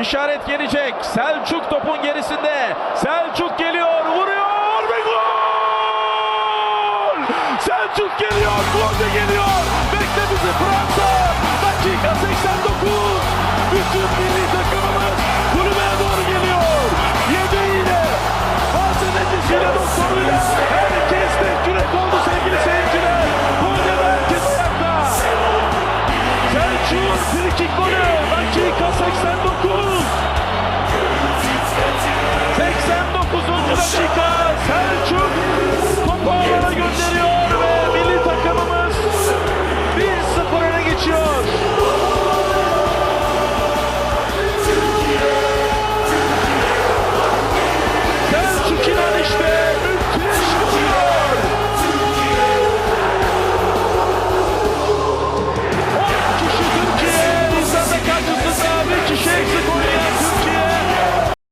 İşaret gelecek. Selçuk topun gerisinde. Selçuk geliyor, vuruyor ve gol! Selçuk geliyor, gol de geliyor. Bekle bizi Fransa. Dakika 89. Bütün milli takımımız kulübeye doğru geliyor. Yedeğiyle, hazinecisiyle, doktoruyla herkes bekçürek oldu sevgili seyirciler. Konya'da herkes ayakta. Selçuk frikik golü dakika Selçuk topu ağlara gönderiyor ve milli takımımız 1-0 öne geçiyor. Selçuk inan işte.